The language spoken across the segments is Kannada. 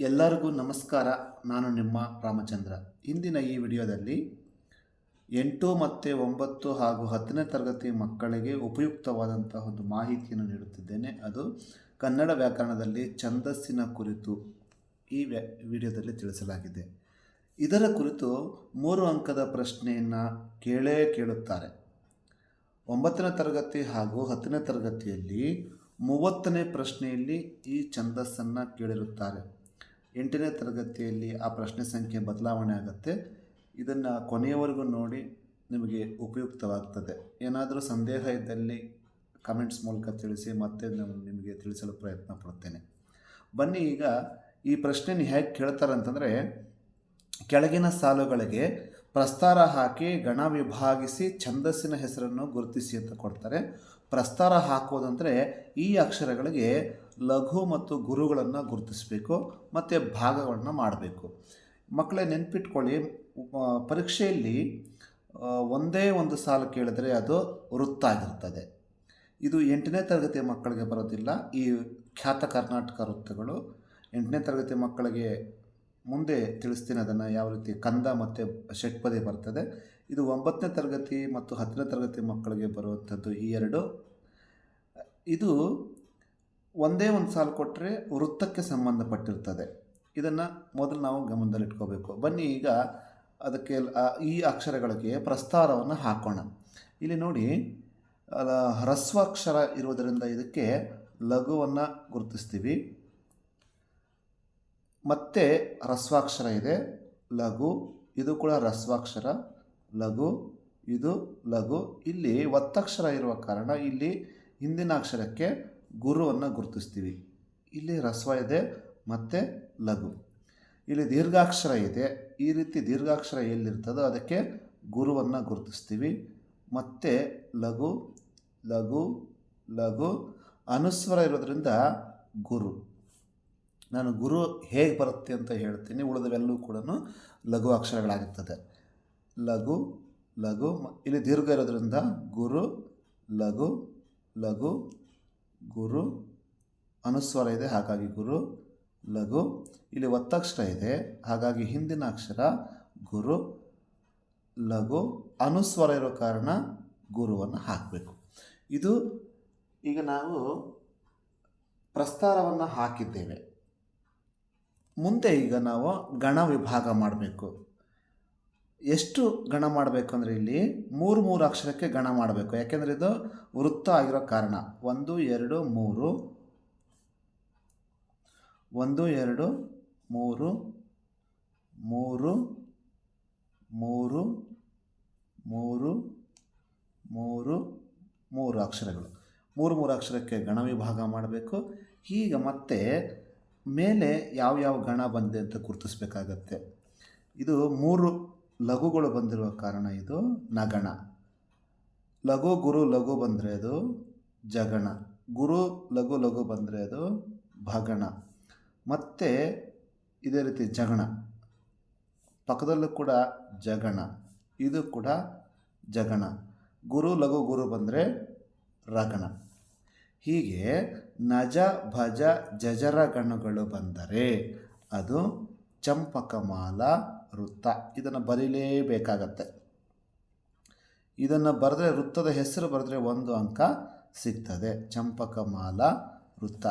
ಎಲ್ಲರಿಗೂ ನಮಸ್ಕಾರ. ನಾನು ನಿಮ್ಮ ರಾಮಚಂದ್ರ. ಇಂದಿನ ಈ ವಿಡಿಯೋದಲ್ಲಿ ಎಂಟು ಮತ್ತು ಒಂಬತ್ತು ಹಾಗೂ ಹತ್ತನೇ ತರಗತಿ ಮಕ್ಕಳಿಗೆ ಉಪಯುಕ್ತವಾದಂತಹ ಒಂದು ಮಾಹಿತಿಯನ್ನು ನೀಡುತ್ತಿದ್ದೇನೆ. ಅದು ಕನ್ನಡ ವ್ಯಾಕರಣದಲ್ಲಿ ಛಂದಸ್ಸಿನ ಕುರಿತು ಈ ವ್ಯಾ, ವಿಡಿಯೋದಲ್ಲಿ ತಿಳಿಸಲಾಗಿದೆ. ಇದರ ಕುರಿತು ಮೂರು ಅಂಕದ ಪ್ರಶ್ನೆಯನ್ನು ಕೇಳೇ ಕೇಳುತ್ತಾರೆ. ಒಂಬತ್ತನೇ ತರಗತಿ ಹಾಗೂ ಹತ್ತನೇ ತರಗತಿಯಲ್ಲಿ ಮೂವತ್ತನೇ ಪ್ರಶ್ನೆಯಲ್ಲಿ ಈ ಛಂದಸ್ಸನ್ನು ಕೇಳಿರುತ್ತಾರೆ. ಎಂಟನೇ ತರಗತಿಯಲ್ಲಿ ಆ ಪ್ರಶ್ನೆ ಸಂಖ್ಯೆ ಬದಲಾವಣೆ ಆಗುತ್ತೆ. ಇದನ್ನು ಕೊನೆಯವರೆಗೂ ನೋಡಿ ನಿಮಗೆ ಉಪಯುಕ್ತವಾಗ್ತದೆ. ಏನಾದರೂ ಸಂದೇಹ ಇದ್ದಲ್ಲಿ ಕಮೆಂಟ್ಸ್ ಮೂಲಕ ತಿಳಿಸಿ, ಮತ್ತೆ ನಾನು ನಿಮಗೆ ತಿಳಿಸಲು ಪ್ರಯತ್ನ ಪಡ್ತೇನೆ ಬನ್ನಿ ಈಗ ಈ ಪ್ರಶ್ನೆನ ಹೇಗೆ ಕೇಳ್ತಾರೆ ಅಂತಂದರೆ ಕೆಳಗಿನ ಸಾಲುಗಳಿಗೆ ಪ್ರಸ್ತಾರ ಹಾಕಿ ಗಣ ವಿಭಾಗಿಸಿ ಛಂದಸ್ಸಿನ ಹೆಸರನ್ನು ಗುರುತಿಸಿ ಅಂತ ಕೊಡ್ತಾರೆ. ಪ್ರಸ್ತಾರ ಹಾಕೋದಂದರೆ ಈ ಅಕ್ಷರಗಳಿಗೆ ಲಘು ಮತ್ತು ಗುರುಗಳನ್ನು ಗುರುತಿಸಬೇಕು, ಮತ್ತು ಭಾಗಗಳನ್ನು ಮಾಡಬೇಕು. ಮಕ್ಕಳೇ ನೆನ್ಪಿಟ್ಕೊಳ್ಳಿ ಪರೀಕ್ಷೆಯಲ್ಲಿ ಒಂದೇ ಒಂದು ಸಾಲು ಕೇಳಿದರೆ ಅದು ವೃತ್ತಾಗಿರ್ತದೆ. ಇದು ಎಂಟನೇ ತರಗತಿಯ ಮಕ್ಕಳಿಗೆ ಬರೋದಿಲ್ಲ. ಈ ಖ್ಯಾತ ಕರ್ನಾಟಕ ವೃತ್ತಗಳು ಎಂಟನೇ ತರಗತಿ ಮಕ್ಕಳಿಗೆ ಮುಂದೆ ತಿಳಿಸ್ತೀನಿ ಅದನ್ನು ಯಾವ ರೀತಿ ಕಂದ ಮತ್ತು ಷಟ್ಪದಿ ಬರ್ತದೆ. ಇದು ಒಂಬತ್ತನೇ ತರಗತಿ ಮತ್ತು ಹತ್ತನೇ ತರಗತಿ ಮಕ್ಕಳಿಗೆ ಬರುವಂಥದ್ದು ಈ ಎರಡು. ಇದು ಒಂದೇ ಒಂದು ಸಾಲು ಕೊಟ್ಟರೆ ವೃತ್ತಕ್ಕೆ ಸಂಬಂಧಪಟ್ಟಿರ್ತದೆ. ಇದನ್ನು ಮೊದಲು ನಾವು ಗಮನದಲ್ಲಿಟ್ಕೋಬೇಕು. ಬನ್ನಿ ಈಗ ಅದಕ್ಕೆ ಈ ಅಕ್ಷರಗಳಿಗೆ ಪ್ರಸ್ತಾರವನ್ನು ಹಾಕೋಣ. ಇಲ್ಲಿ ನೋಡಿ ಹ್ರಸ್ವಾಕ್ಷರ ಇರುವುದರಿಂದ ಇದಕ್ಕೆ ಲಘುವನ್ನು ಗುರುತಿಸ್ತೀವಿ. ಮತ್ತೆ ಹ್ರಸ್ವಾಕ್ಷರ ಇದೆ. ಲಘು, ಇದು ಕೂಡ ರಸ್ವಾಕ್ಷರ. ಲಘು, ಇದು ಲಘು. ಇಲ್ಲಿ ಒತ್ತಕ್ಷರ ಇರುವ ಕಾರಣ ಇಲ್ಲಿ ಹಿಂದಿನ ಅಕ್ಷರಕ್ಕೆ ಗುರುವನ್ನು ಗುರುತಿಸ್ತೀವಿ. ಇಲ್ಲಿ ಹ್ರಸ್ವ ಇದೆ, ಮತ್ತು ಲಘು. ಇಲ್ಲಿ ದೀರ್ಘಾಕ್ಷರ ಇದೆ. ಈ ರೀತಿ ದೀರ್ಘಾಕ್ಷರ ಎಲ್ಲಿರ್ತದೋ ಅದಕ್ಕೆ ಗುರುವನ್ನು ಗುರುತಿಸ್ತೀವಿ. ಮತ್ತು ಲಘು ಲಘು ಲಘು. ಅನುಸ್ವರ ಇರೋದ್ರಿಂದ ಗುರು. ನಾನು ಗುರು ಹೇಗೆ ಬರುತ್ತೆ ಅಂತ ಹೇಳ್ತೀನಿ. ಉಳಿದವೆಲ್ಲವೂ ಕೂಡ ಲಘು ಅಕ್ಷರಗಳಾಗಿರ್ತದೆ. ಲಘು ಲಘು ಇಲ್ಲಿ ದೀರ್ಘ ಇರೋದ್ರಿಂದ ಗುರು, ಲಘು ಲಘು, ಗುರು, ಅನುಸ್ವರ ಇದೆ, ಹಾಗಾಗಿ ಗುರು, ಲಘು. ಇಲ್ಲಿ ಒತ್ತಕ್ಷರ ಇದೆ, ಹಾಗಾಗಿ ಹಿಂದಿನ ಅಕ್ಷರ ಗುರು, ಲಘು, ಅನುಸ್ವರ ಇರೋ ಕಾರಣ ಗುರುವನ್ನು ಹಾಕಬೇಕು. ಇದು ಈಗ ನಾವು ಪ್ರಸ್ತಾರವನ್ನು ಹಾಕಿದ್ದೇವೆ. ಮುಂದೆ ಈಗ ನಾವು ಗಣ ವಿಭಾಗ ಮಾಡಬೇಕು. ಎಷ್ಟು ಗಣ ಮಾಡಬೇಕು ಅಂದರೆ ಇಲ್ಲಿ ಮೂರು ಮೂರು ಅಕ್ಷರಕ್ಕೆ ಗಣ ಮಾಡಬೇಕು. ಯಾಕೆಂದರೆ ಇದು ವೃತ್ತ ಆಗಿರೋ ಕಾರಣ. ಒಂದು, ಎರಡು, ಮೂರು. ಒಂದು, ಎರಡು, ಮೂರು. ಮೂರು ಮೂರು ಮೂರು ಮೂರು ಮೂರು ಅಕ್ಷರಗಳು. ಮೂರು ಮೂರು ಅಕ್ಷರಕ್ಕೆ ಗಣ ವಿಭಾಗ ಮಾಡಬೇಕು. ಈಗ ಮತ್ತೆ ಮೇಲೆ ಯಾವ ಯಾವ ಗಣ ಬಂದಿದೆ ಅಂತ ಗುರುತಿಸ್ಬೇಕಾಗತ್ತೆ. ಇದು ಮೂರು ಲಘುಗಳು ಬಂದಿರುವ ಕಾರಣ ಇದು ನಗಣ. ಲಘು ಗುರು ಲಘು ಬಂದರೆ ಅದು ಜಗಣ. ಗುರು ಲಘು ಲಘು ಬಂದರೆ ಅದು ಭಗಣ. ಮತ್ತು ಇದೇ ರೀತಿ ಜಗಣ. ಪಕ್ಕದಲ್ಲೂ ಕೂಡ ಜಗಣ. ಇದು ಕೂಡ ಜಗಣ. ಗುರು ಲಘು ಗುರು ಬಂದರೆ ರಗಣ. ಹೀಗೆ ನಜ, ಭಜ, ಜಜರ ಗಣಗಳು ಬಂದರೆ ಅದು ಚಂಪಕಮಾಲ, ವೃತ್ತ. ಇದನ್ನು ಬರೀಲೇಬೇಕಾಗತ್ತೆ. ಇದನ್ನು ಬರೆದ್ರೆ, ವೃತ್ತದ ಹೆಸರು ಬರೆದ್ರೆ ಒಂದು ಅಂಕ ಸಿಗ್ತದೆ. ಚಂಪಕಮಾಲ, ವೃತ್ತ.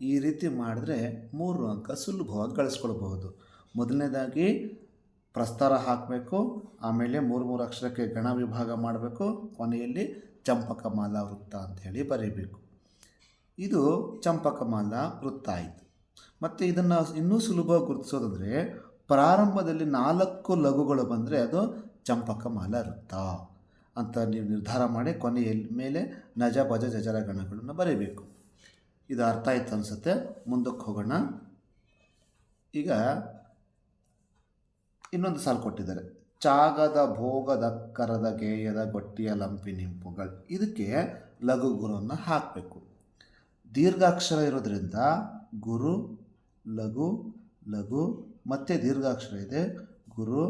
ಈ ರೀತಿ ಮಾಡಿದ್ರೆ ಮೂರು ಅಂಕ ಸುಲಭವಾಗಿ ಗಳಿಸ್ಕೊಳ್ಬಹುದು. ಮೊದಲನೇದಾಗಿ ಪ್ರಸ್ತಾರ ಹಾಕಬೇಕು, ಆಮೇಲೆ ಮೂರು ಮೂರು ಅಕ್ಷರಕ್ಕೆ ಗಣ ವಿಭಾಗ ಮಾಡಬೇಕು, ಕೊನೆಯಲ್ಲಿ ಚಂಪಕಮಾಲ, ವೃತ್ತ ಅಂತ ಹೇಳಿ ಬರೀಬೇಕು. ಇದು ಚಂಪಕಮಾಲ ವೃತ್ತ ಆಯಿತು ಮತ್ತು ಇದನ್ನು ಇನ್ನೂ ಸುಲಭವಾಗಿ ಗುರುತಿಸೋದಂದರೆ ಪ್ರಾರಂಭದಲ್ಲಿ ನಾಲ್ಕು ಲಘುಗಳು ಬಂದರೆ ಅದು ಚಂಪಕಮಾಲ ವೃತ್ತ ಅಂತ ನೀವು ನಿರ್ಧಾರ ಮಾಡಿ ಕೊನೆಯಲ್ಲಿ ಮೇಲೆ ನಜ, ಭಜ, ಜಜರ ಗಣಗಳನ್ನು ಬರೀಬೇಕು. ಇದು ಅರ್ಥ ಆಯ್ತು ಅನಿಸುತ್ತೆ. ಮುಂದಕ್ಕೆ ಹೋಗೋಣ. ಈಗ ಇನ್ನೊಂದು ಸಾಲು ಕೊಟ್ಟಿದ್ದಾರೆ. ಚಾಗದ, ಭೋಗದ, ಕರದ, ಗೇಯದ, ಗೊಟ್ಟಿಯ, ಲಂಪಿ, ನಿಂಪುಗಳು. ಇದಕ್ಕೆ ಲಘು ಗುರುವನ್ನು ಹಾಕಬೇಕು. ದೀರ್ಘಾಕ್ಷರ ಇರೋದ್ರಿಂದ ಗುರು, ಲಘು ಲಘು, ಮತ್ತೆ ದೀರ್ಘಾಕ್ಷರ ಇದೆ. ಗುರು,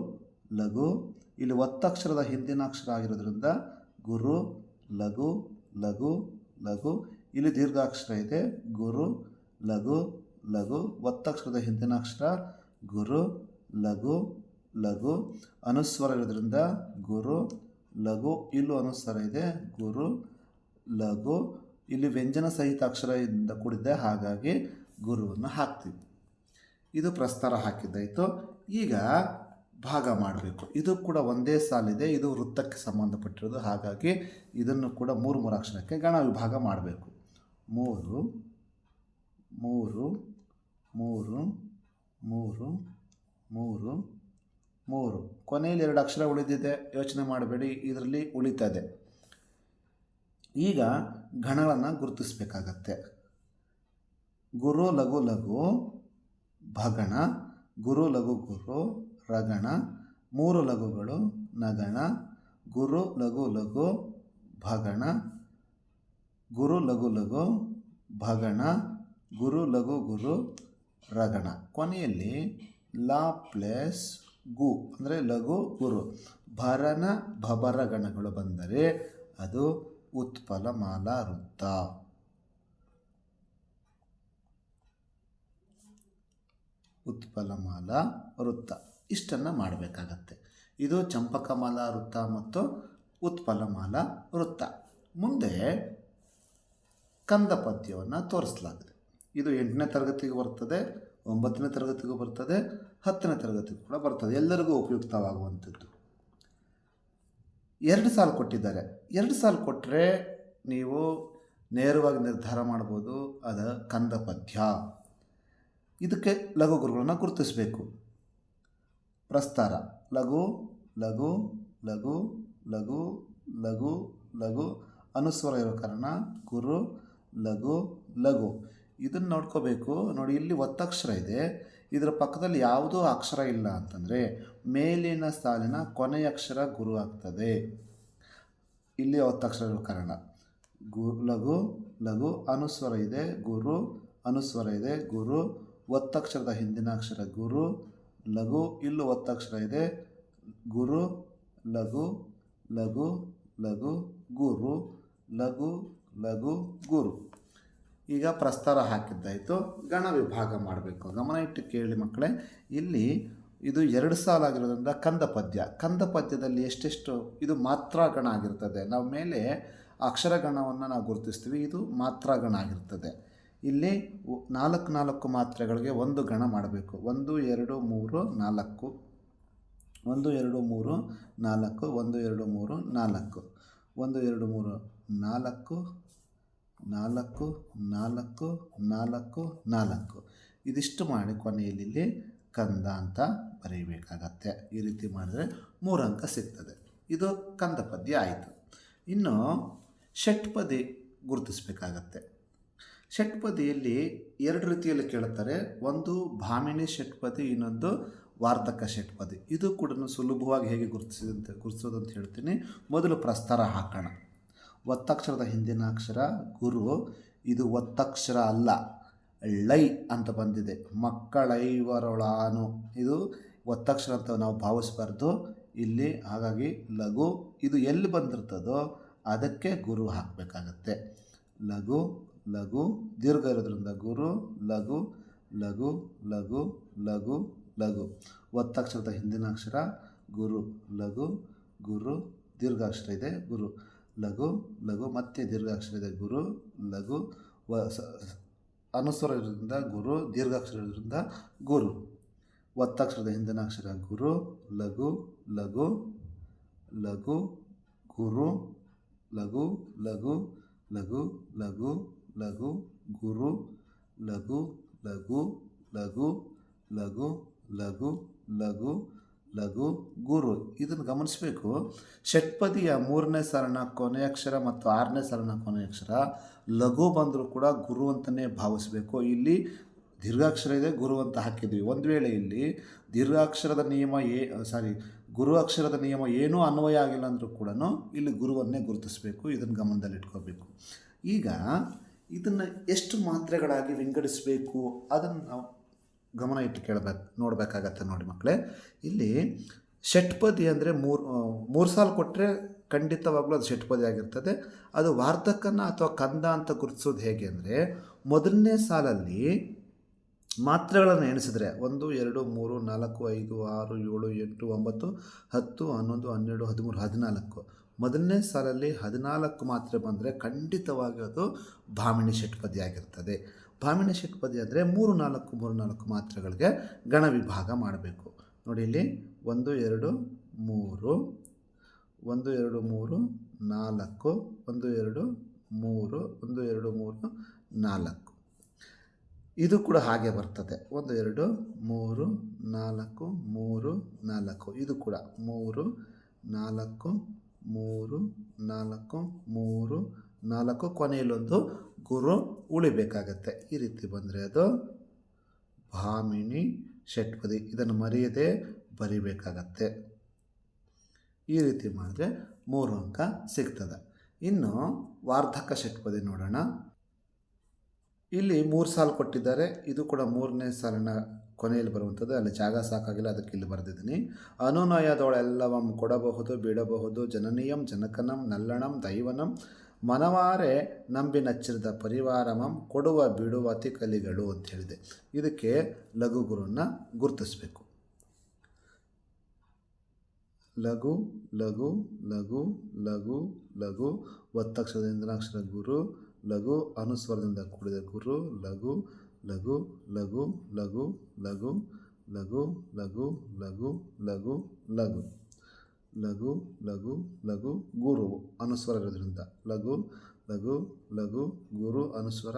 ಲಘು, ಇಲ್ಲಿ ಒತ್ತಕ್ಷರದ ಹಿಂದಿನ ಅಕ್ಷರ ಆಗಿರೋದ್ರಿಂದ ಗುರು, ಲಘು ಲಘು ಲಘು, ಇಲ್ಲಿ ದೀರ್ಘಾಕ್ಷರ ಇದೆ. ಗುರು, ಲಘು ಲಘು, ಒತ್ತಕ್ಷರದ ಹಿಂದಿನ ಅಕ್ಷರ ಗುರು, ಲಘು ಲಘು, ಅನುಸ್ವರ ಇರೋದ್ರಿಂದ ಗುರು, ಲಘು, ಇಲ್ಲೂ ಅನುಸ್ವರ ಇದೆ. ಗುರು, ಲಘು ಇಲ್ಲಿ ವ್ಯಂಜನ ಸಹಿತ ಅಕ್ಷರದಿಂದ ಕೂಡಿದೆ. ಹಾಗಾಗಿ ಗುರುವನ್ನು ಹಾಕ್ತೀವಿ. ಇದು ಪ್ರಸ್ತಾರ ಹಾಕಿದ್ದಾಯಿತು. ಈಗ ಭಾಗ ಮಾಡಬೇಕು. ಇದು ಕೂಡ ಒಂದೇ ಸಾಲಿದೆ. ಇದು ವೃತ್ತಕ್ಕೆ ಸಂಬಂಧಪಟ್ಟಿರೋದು. ಹಾಗಾಗಿ ಇದನ್ನು ಕೂಡ ಮೂರು ಮೂರು ಅಕ್ಷರಕ್ಕೆ ಗಣ ವಿಭಾಗ ಮಾಡಬೇಕು. ಮೂರು ಮೂರು ಮೂರು ಮೂರು ಮೂರು ಮೂರು. ಕೊನೆಯಲ್ಲಿ ಎರಡು ಅಕ್ಷರ ಉಳಿದಿದೆ. ಯೋಚನೆ ಮಾಡಬೇಡಿ. ಇದರಲ್ಲಿ ಉಳಿತದೆ. ಈಗ ಗಣಗಳನ್ನು ಗುರುತಿಸಬೇಕಾಗತ್ತೆ. ಗುರು, ಲಘು ಲಘು, ಭಗಣ, ಗುರು, ಲಘು, ಗುರು, ರಗಣ, ಮೂರು ಲಘುಗಳು, ನಗಣ, ಗುರು, ಲಘು ಲಘು, ಭಗಣ, ಗುರು, ಲಘು ಲಘು, ಭಗಣ, ಗುರು, ಲಘು, ಗುರು, ರಗಣ. ಕೊನೆಯಲ್ಲಿ ಲಾ ಪ್ಲಸ್ ಗು ಅಂದರೆ ಲಘು, ಗುರು. ಭರನ ಭಬರ ಗಣಗಳು ಬಂದರೆ ಅದು ಉತ್ಪಲ ಮಾಲಾ ವೃತ್ತ. ಉತ್ಪಲಮಾಲ ವೃತ್ತ. ಇಷ್ಟನ್ನು ಮಾಡಬೇಕಾಗತ್ತೆ. ಇದು ಚಂಪಕಮಾಲ ವೃತ್ತ ಮತ್ತು ಉತ್ಪಲಮಾಲ ವೃತ್ತ. ಮುಂದೆ ಕಂದ ಪದ್ಯವನ್ನು ತೋರಿಸಲಾಗಿದೆ. ಇದು ಎಂಟನೇ ತರಗತಿಗೆ ಬರ್ತದೆ, ಒಂಬತ್ತನೇ ತರಗತಿಗೂ ಬರ್ತದೆ, ಹತ್ತನೇ ತರಗತಿಗೂ ಕೂಡ ಬರ್ತದೆ. ಎಲ್ಲರಿಗೂ ಉಪಯುಕ್ತವಾಗುವಂಥದ್ದು. ಎರಡು ಸಾಲು ಕೊಟ್ಟಿದ್ದಾರೆ. ಎರಡು ಸಾಲು ಕೊಟ್ಟರೆ ನೀವು ನೇರವಾಗಿ ನಿರ್ಧಾರ ಮಾಡ್ಬೋದು ಅದು ಕಂದ ಪದ್ಯ. ಇದಕ್ಕೆ ಲಘು ಗುರುಗಳನ್ನು ಗುರುತಿಸಬೇಕು. ಪ್ರಸ್ತಾರ, ಲಘು ಲಘು ಲಘು ಲಘು ಲಘು ಲಘು, ಅನುಸ್ವರ ಇರೋ ಕಾರಣ ಗುರು, ಲಘು ಲಘು. ಇದನ್ನು ನೋಡ್ಕೋಬೇಕು. ನೋಡಿ, ಇಲ್ಲಿ ಒತ್ತಕ್ಷರ ಇದೆ. ಇದರ ಪಕ್ಕದಲ್ಲಿ ಯಾವುದೂ ಅಕ್ಷರ ಇಲ್ಲ ಅಂತಂದರೆ ಮೇಲಿನ ಸಾಲಿನ ಕೊನೆಯ ಅಕ್ಷರ ಗುರು ಆಗ್ತದೆ. ಇಲ್ಲಿ ಒತ್ತಕ್ಷರಗಳು ಕಾರಣ. ಗು, ಲಘು ಲಘು, ಅನುಸ್ವರ ಇದೆ, ಗುರು, ಅನುಸ್ವರ ಇದೆ, ಗುರು, ಒತ್ತಕ್ಷರದ ಹಿಂದಿನ ಅಕ್ಷರ ಗುರು, ಲಘು, ಇಲ್ಲೂ ಒತ್ತಕ್ಷರ ಇದೆ, ಗುರು, ಲಘು ಲಘು ಲಘು, ಗುರು, ಲಘು ಲಘು, ಗುರು. ಈಗ ಪ್ರಸ್ತಾರ ಹಾಕಿದ್ದಾಯಿತು. ಗಣ ವಿಭಾಗ ಮಾಡಬೇಕು. ಗಮನ ಇಟ್ಟು ಕೇಳಿ ಮಕ್ಕಳೇ, ಇಲ್ಲಿ ಇದು ಎರಡು ಸಾಲಾಗಿರೋದ್ರಿಂದ ಕಂದ ಪದ್ಯ. ಕಂದ ಪದ್ಯದಲ್ಲಿ ಎಷ್ಟೆಷ್ಟು ಇದು ಮಾತ್ರಾಗಣ ಆಗಿರ್ತದೆ. ನಾವು ಮೇಲೆ ಅಕ್ಷರಗಣವನ್ನು ನಾವು ಗುರುತಿಸ್ತೀವಿ. ಇದು ಮಾತ್ರಾಗಣ ಆಗಿರ್ತದೆ. ಇಲ್ಲಿ ನಾಲ್ಕು ನಾಲ್ಕು ಮಾತ್ರೆಗಳಿಗೆ ಒಂದು ಗಣ ಮಾಡಬೇಕು. ಒಂದು, ಎರಡು, ಮೂರು, ನಾಲ್ಕು. ಒಂದು, ಎರಡು, ಮೂರು, ನಾಲ್ಕು. ಒಂದು, ಎರಡು, ಮೂರು, ನಾಲ್ಕು. ಒಂದು, ಎರಡು, ಮೂರು, ನಾಲ್ಕು. ನಾಲ್ಕು ನಾಲ್ಕು ನಾಲ್ಕು ನಾಲ್ಕು. ಇದಿಷ್ಟು ಮಾಡಿ ಕೊನೆಯಲ್ಲಿ ಕಂದ ಅಂತ ಬರೀಬೇಕಾಗತ್ತೆ. ಈ ರೀತಿ ಮಾಡಿದ್ರೆ ಮೂರು ಅಂಕ ಸಿಗ್ತದೆ. ಇದು ಕಂದ ಪದ್ಯ ಆಯಿತು. ಇನ್ನು ಷಟ್ಪದಿ ಗುರುತಿಸಬೇಕಾಗತ್ತೆ. ಷಟ್ಪದಿಯಲ್ಲಿ ಎರಡು ರೀತಿಯಲ್ಲಿ ಕೇಳ್ತಾರೆ ಒಂದು ಭಾಮಿನಿ ಷಟ್ಪದಿ ಇನ್ನೊಂದು ವಾರ್ತಕ ಷಟ್ಪದಿ ಇದು ಕೂಡ ಸುಲಭವಾಗಿ ಹೇಗೆ ಗುರುತಿಸಿದಂತೆ ಗುರುತಿಸೋದು ಅಂತ ಹೇಳ್ತೀನಿ. ಮೊದಲು ಪ್ರಸ್ತಾರ ಹಾಕೋಣ. ಒತ್ತಕ್ಷರದ ಹಿಂದಿನ ಅಕ್ಷರ, ಗುರು, ಇದು ಒತ್ತಕ್ಷರ ಅಲ್ಲ. ಲೈ ಅಂತ ಬಂದಿದೆ. ಮಕ್ಕಳೈವರೊಳಾನು. ಇದು ಒತ್ತಕ್ಷರ ಅಂತ ನಾವು ಭಾವಿಸಬಾರ್ದು. ಇಲ್ಲಿ ಹಾಗಾಗಿ ಲಘು, ಇದು ಎಲ್ಲಿ ಬಂದಿರ್ತದೋ ಅದಕ್ಕೆ ಗುರು ಹಾಕಬೇಕಾಗತ್ತೆ. ಲಘು ಲಘು, ದೀರ್ಘ ಇರೋದ್ರಿಂದ ಗುರು, ಲಘು ಲಘು ಲಘು ಲಘು ಲಘು. ಒತ್ತಕ್ಷರದ ಹಿಂದಿನ ಅಕ್ಷರ ಗುರು, ಲಘು, ಗುರು ದೀರ್ಘಾಕ್ಷರ ಇದೆ, ಗುರು. ಲಘು ಲಘು, ಮತ್ತೆ ದೀರ್ಘಾಕ್ಷರ ಇದೆ, ಗುರು, ಲಘು ಅನುಸ್ವರ ಇರೋದ್ರಿಂದ ಗುರು ದೀರ್ಘಾಕ್ಷರ ಇರೋದ್ರಿಂದ ಗುರು ಒತ್ತಕ್ಷರದ ಹಿಂದಿನ ಅಕ್ಷರ ಗುರು ಲಘು ಲಘು ಲಘು ಗುರು ಲಘು ಲಘು ಲಘು ಲಘು ಲಘು ಗುರು ಲಘು ಲಘು ಲಘು ಲಘು ಲಘು ಲಘು ಲಘು ಗುರು, ಇದನ್ನು ಗಮನಿಸಬೇಕು. ಷಟ್ಪದಿಯ ಮೂರನೇ ಸರಣ, ಕೊನೆಯ ಅಕ್ಷರ ಮತ್ತು ಆರನೇ ಸರಣ, ಕೊನೆಯ ಅಕ್ಷರ. ಲಘು ಬಂದರೂ ಕೂಡ ಗುರು ಅಂತಲೇ ಭಾವಿಸಬೇಕು. ಇಲ್ಲಿ ದೀರ್ಘಾಕ್ಷರ ಇದೆ, ಗುರು ಅಂತ ಹಾಕಿದ್ವಿ ಒಂದು ವೇಳೆ ಇಲ್ಲಿ ದೀರ್ಘಾಕ್ಷರದ ನಿಯಮ ಏ, ಸಾರಿ, ಗುರು ಅಕ್ಷರದ ನಿಯಮ ಏನೂ ಅನ್ವಯ ಆಗಿಲ್ಲ ಅಂದರೂ ಕೂಡ ಇಲ್ಲಿ ಗುರುವನ್ನೇ ಗುರುತಿಸಬೇಕು. ಇದನ್ನು ಗಮನದಲ್ಲಿಟ್ಕೋಬೇಕು ಈಗ ಇದನ್ನು ಎಷ್ಟು ಮಾತ್ರೆಗಳಾಗಿ ವಿಂಗಡಿಸಬೇಕು? ಅದನ್ನು ನಾವು ಗಮನ ಇಟ್ಟು ಕೇಳಬೇಕು ನೋಡಬೇಕಾಗತ್ತೆ ನೋಡಿ ಮಕ್ಕಳೇ. ಇಲ್ಲಿ ಷಟ್ಪದಿ ಅಂದರೆ ಮೂರು ಮೂರು ಸಾಲು ಕೊಟ್ಟರೆ ಖಂಡಿತವಾಗ್ಲೂ ಅದು ಷಟ್ಪದಿ ಆಗಿರ್ತದೆ. ಅದು ವಾರ್ಧಕನ ಅಥವಾ ಕಂದ ಅಂತ ಗುರುತಿಸೋದು ಹೇಗೆ ಅಂದರೆ, ಮೊದಲನೇ ಸಾಲಲ್ಲಿ ಮಾತ್ರೆಗಳನ್ನು ಎಣಿಸಿದ್ರೆ, ಒಂದು, ಎರಡು, ಮೂರು, ನಾಲ್ಕು, ಐದು, ಆರು, ಏಳು, ಎಂಟು, ಒಂಬತ್ತು, ಹತ್ತು, ಹನ್ನೊಂದು, ಹನ್ನೆರಡು, ಹದಿಮೂರು, ಹದಿನಾಲ್ಕು. ಮೊದಲನೇ ಸಾಲಲ್ಲಿ ಹದಿನಾಲ್ಕು ಮಾತ್ರೆ ಬಂದರೆ ಖಂಡಿತವಾಗಿ ಅದು ಭಾಮಿಣಿ ಷಟ್ಪದಿ ಆಗಿರ್ತದೆ ಭಾಮಿನಿ ಷಟ್ಪದಿ ಅಂದರೆ ಮೂರು ನಾಲ್ಕು ಮೂರು ನಾಲ್ಕು ಮಾತ್ರೆಗಳಿಗೆ ಗಣ ವಿಭಾಗ ಮಾಡಬೇಕು. ನೋಡಿ ಇಲ್ಲಿ ಒಂದು, ಎರಡು, ಮೂರು, ಒಂದು, ಎರಡು, ಮೂರು, ನಾಲ್ಕು, ಒಂದು, ಎರಡು, ಮೂರು, ಒಂದು, ಎರಡು, ಮೂರು, ನಾಲ್ಕು. ಇದು ಕೂಡ ಹಾಗೆ ಬರ್ತದೆ. ಒಂದು, ಎರಡು, ಮೂರು, ನಾಲ್ಕು ಮೂರು, ನಾಲ್ಕು. ಇದು ಕೂಡ ಮೂರು, ನಾಲ್ಕು ಮೂರು ನಾಲ್ಕು ಮೂರು, ನಾಲ್ಕು ಕೊನೆಯಲ್ಲೊಂದು ಗುರು ಉಳಿಬೇಕಾಗತ್ತೆ. ಈ ರೀತಿ ಬಂದರೆ ಅದು ಭಾಮಿನಿ ಷಟ್ಪದಿ ಇದನ್ನು ಮರೆಯದೆ ಬರಿಬೇಕಾಗತ್ತೆ. ಈ ರೀತಿ ಮಾಡಿದ್ರೆ ಮೂರು ಅಂಕ ಸಿಗ್ತದೆ. ಇನ್ನು ವಾರ್ಧಕ ಷಟ್ಪದಿ ನೋಡೋಣ. ಇಲ್ಲಿ ಮೂರು ಸಾಲು ಕೊಟ್ಟಿದ್ದಾರೆ. ಇದು ಕೂಡ ಮೂರನೇ ಸಾಲಿನ ಕೊನೆಯಲ್ಲಿ ಬರುವಂಥದ್ದು. ಅಲ್ಲಿ ಜಾಗ ಸಾಕಾಗಿಲ್ಲ, ಅದಕ್ಕೆ ಇಲ್ಲಿ ಬರೆದಿದ್ದೀನಿ. ಅನುನಯದೊಳೆಲ್ಲವಂ ಕೊಡಬಹುದು, ಬಿಡಬಹುದು, ಜನನೀಯಂ, ಜನಕನಂ, ನಲ್ಲಣಂ, ದೈವನಂ ಮನವಾರೆ ನಂಬಿ ನಚ್ಚಿರದ ಪರಿವಾರಮಂ ಕೊಡುವ ಬಿಡುವ ಕಲಿಗಳು ಅಂತ ಹೇಳಿದೆ ಇದಕ್ಕೆ ಲಘು ಗುರುನ ಗುರುತಿಸಬೇಕು ಲಘು ಲಘು ಲಘು ಲಘು ಲಘು ಒತ್ತಕ್ಷರದಿಂದ ಅಕ್ಷರ ಗುರು ಲಘು ಅನುಸ್ವರದಿಂದ ಕೂಡಿದ ಗುರು ಲಘು ಲಘು ಲಘು ಲಘು ಲಘು ಲಘು ಲಘು ಲಘು ಲಘು ಲಘು ಲಘು ಲಘು ಲಘು, ಗುರು ಅನುಸ್ವರ ಇರೋದ್ರಿಂದ ಲಘು ಲಘು ಲಘು, ಗುರು ಅನುಸ್ವರ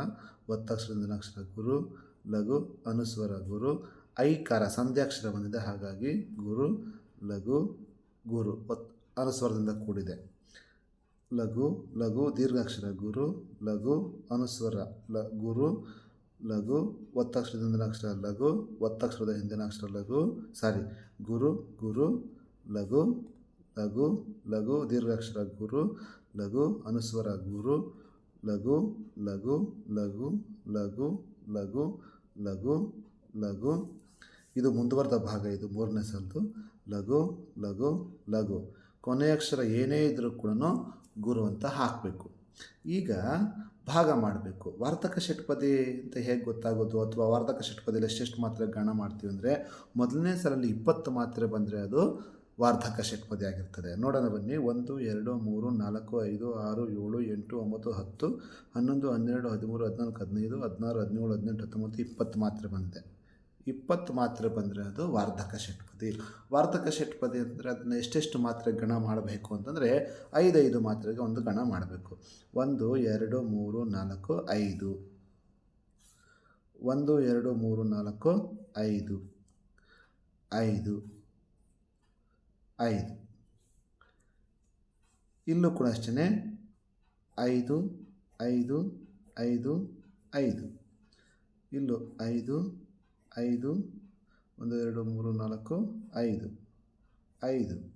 ಒತ್ತಕ್ಷರದಿಂದ ಅಕ್ಷರ ಗುರು, ಲಘು ಅನುಸ್ವರ ಗುರು, ಐಕಾರ ಸಂಧ್ಯಾಕ್ಷರ ಬಂದಿದೆ. ಹಾಗಾಗಿ ಗುರು, ಲಘು, ಗುರು ಒತ್ ಅನುಸ್ವರದಿಂದ ಕೂಡಿದೆ. ಲಘು ಲಘು ದೀರ್ಘಾಕ್ಷರ ಗುರು, ಲಘು ಅನುಸ್ವರ ಲ ಗುರು, ಲಘು ಒತ್ತಕ್ಷರದಿಂದ ಅಕ್ಷರ ಲಘು ಒತ್ತಕ್ಷರದ ಹಿಂದಿನ ಅಕ್ಷರ ಲಘು, ಸಾರಿ, ಗುರು ಗುರು, ಲಘು ಲಘು ಲಘು, ದೀರ್ಘಾಕ್ಷರ ಗುರು, ಲಘು, ಅನುಸ್ವರ ಗುರು, ಲಘು ಲಘು ಲಘು ಲಘು ಲಘು ಲಘು ಲಘು. ಇದು ಮುಂದುವರೆದ ಭಾಗ, ಇದು ಮೂರನೇ ಸಲದು. ಲಘು ಲಘು ಲಘು. ಕೊನೆಯ ಅಕ್ಷರ ಏನೇ ಇದ್ದರೂ ಕೂಡ ಗುರು ಅಂತ ಹಾಕಬೇಕು. ಈಗ ಭಾಗ ಮಾಡಬೇಕು. ವಾರ್ತಕ ಷಟ್ಪದಿ ಅಂತ ಹೇಗೆ ಗೊತ್ತಾಗೋದು? ಅಥವಾ ವಾರ್ತಕ ಷಟ್ಪದಿಯಲ್ಲಿ ಎಷ್ಟೆಷ್ಟು ಮಾತ್ರೆ ಗಣ ಮಾಡ್ತೀವಿ ಅಂದರೆ, ಮೊದಲನೇ ಸಲಲ್ಲಿ ಇಪ್ಪತ್ತು ಮಾತ್ರೆ ಬಂದರೆ ಅದು ವಾರ್ಧಕ ಷಟ್ಪದಿ ಆಗಿರ್ತದೆ. ನೋಡೋಣ ಬನ್ನಿ. ಒಂದು, ಎರಡು, ಮೂರು, ನಾಲ್ಕು, ಐದು, ಆರು, ಏಳು, ಎಂಟು, ಒಂಬತ್ತು, ಹತ್ತು, ಹನ್ನೊಂದು, ಹನ್ನೆರಡು, ಹದಿಮೂರು, ಹದಿನಾಲ್ಕು, ಹದಿನೈದು, ಹದಿನಾರು, ಹದಿನೇಳು, ಹದಿನೆಂಟು, ಹತ್ತೊಂಬತ್ತು, ಇಪ್ಪತ್ತು ಮಾತ್ರೆ ಬಂದಿದೆ. ಇಪ್ಪತ್ತು ಮಾತ್ರೆ ಬಂದರೆ ಅದು ವಾರ್ಧಕ ಷಟ್ಪದಿ ವಾರ್ಧಕ ಷಟ್ಪದಿ ಅಂದರೆ ಅದನ್ನು ಎಷ್ಟೆಷ್ಟು ಮಾತ್ರೆ ಗಣ ಮಾಡಬೇಕು ಅಂತಂದರೆ ಐದೈದು ಮಾತ್ರೆಗೆ ಒಂದು ಗಣ ಮಾಡಬೇಕು. ಒಂದು, ಎರಡು, ಮೂರು, ನಾಲ್ಕು, ಐದು. ಒಂದು, ಎರಡು, ಮೂರು, ನಾಲ್ಕು, ಐದು. ಐದು. ಐದು. ಇಲ್ಲೂ ಕೂಡ ಅಷ್ಟೇ ಐದು ಐದು ಐದು ಐದು. ಇಲ್ಲೂ ಐದು ಐದು, ಒಂದು, ಎರಡು, ಮೂರು, ನಾಲ್ಕು, ಐದು. ಐದು.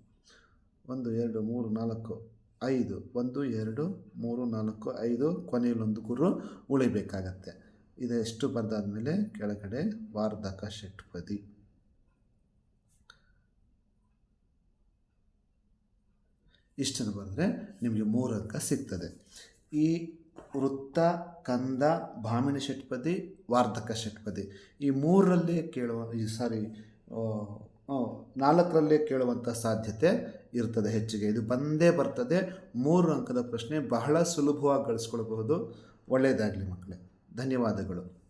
ಒಂದು, ಎರಡು, ಮೂರು, ನಾಲ್ಕು, ಐದು. ಒಂದು, ಎರಡು, ಮೂರು, ನಾಲ್ಕು, ಐದು. ಕೊನೆಯಲ್ಲೊಂದು ಗುರು ಉಳಿಬೇಕಾಗತ್ತೆ. ಇದೆಷ್ಟು ಬರೆದಾದ್ಮೇಲೆ ಕೆಳಗಡೆ ವಾರ್ಧಕ ಷಟ್ಪದಿ. ಇಷ್ಟನ್ನು ಬಂದರೆ ನಿಮಗೆ ಮೂರು ಅಂಕ ಸಿಗ್ತದೆ. ಈ ವೃತ್ತ, ಕಂದ, ಭಾಮಿನಿ ಷಟ್ಪದಿ, ವಾರ್ಧಕ ಷಟ್ಪದಿ. ಈ ಮೂರರಲ್ಲೇ ಕೇಳುವ, ಈ ಸಾರಿ ನಾಲ್ಕರಲ್ಲೇ ಕೇಳುವಂಥ ಸಾಧ್ಯತೆ ಇರ್ತದೆ ಹೆಚ್ಚಿಗೆ. ಇದು ಬಂದೇ ಬರ್ತದೆ. ಮೂರು ಅಂಕದ ಪ್ರಶ್ನೆ ಬಹಳ ಸುಲಭವಾಗಿ ಗಳಿಸ್ಕೊಳ್ಬಹುದು. ಒಳ್ಳೆಯದಾಗಲಿ ಮಕ್ಕಳೇ. ಧನ್ಯವಾದಗಳು.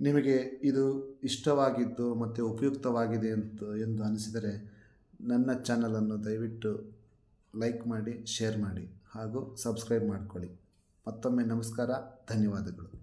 ನಿಮಗೆ ಇದು ಇಷ್ಟವಾಗಿದ್ದು ಮತ್ತು ಉಪಯುಕ್ತವಾಗಿದೆ ಅಂತ, ಎಂದು ಅನಿಸಿದರೆ ನನ್ನ ಚಾನಲನ್ನು ದಯವಿಟ್ಟು ಲೈಕ್ ಮಾಡಿ ಶೇರ್ ಮಾಡಿ ಹಾಗೂ ಸಬ್ಸ್ಕ್ರೈಬ್ ಮಾಡಿಕೊಳ್ಳಿ. ಮತ್ತೊಮ್ಮೆ ನಮಸ್ಕಾರ ಧನ್ಯವಾದಗಳು.